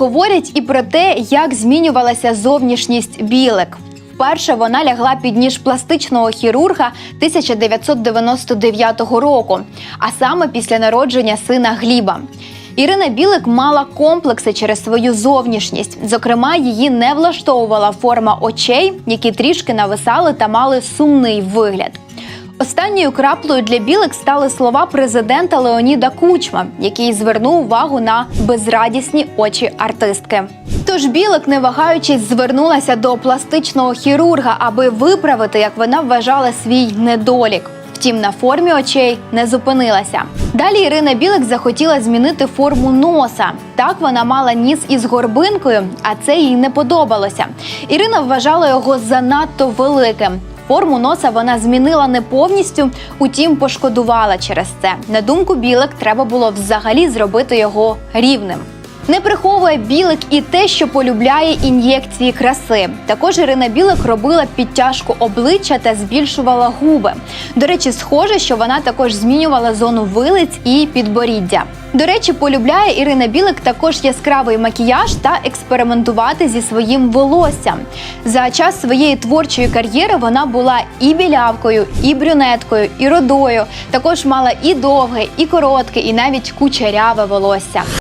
говорять і про те, як змінювалася зовнішність білик. Вперше вона лягла під ніж пластичного хірурга 1999 року, а саме після народження сина Гліба. Ірина Білик мала комплекси через свою зовнішність. Зокрема, її не влаштовувала форма очей, які трішки нависали та мали сумний вигляд. Останньою краплею для білик стали слова президента Леоніда Кучма, який звернув увагу на безрадісні очі артистки. Тож білик, не вагаючись, звернулася до пластичного хірурга, аби виправити, як вона вважала, свій недолік. Втім, на формі очей не зупинилася. Далі Ірина Білик захотіла змінити форму носа. Так вона мала ніс із горбинкою, а це їй не подобалося. Ірина вважала його занадто великим. Форму носа вона змінила не повністю, утім пошкодувала через це. На думку білик, треба було взагалі зробити його рівним. Не приховує білик і те, що полюбляє ін'єкції краси. Також Ірина Білик робила підтяжку обличчя та збільшувала губи. До речі, схоже, що вона також змінювала зону вилиць і підборіддя. До речі, полюбляє Ірина Білик також яскравий макіяж та експериментувати зі своїм волоссям. За час своєї творчої кар'єри вона була і білявкою, і брюнеткою, і родою. Також мала і довге, і коротке, і навіть кучеряве волосся.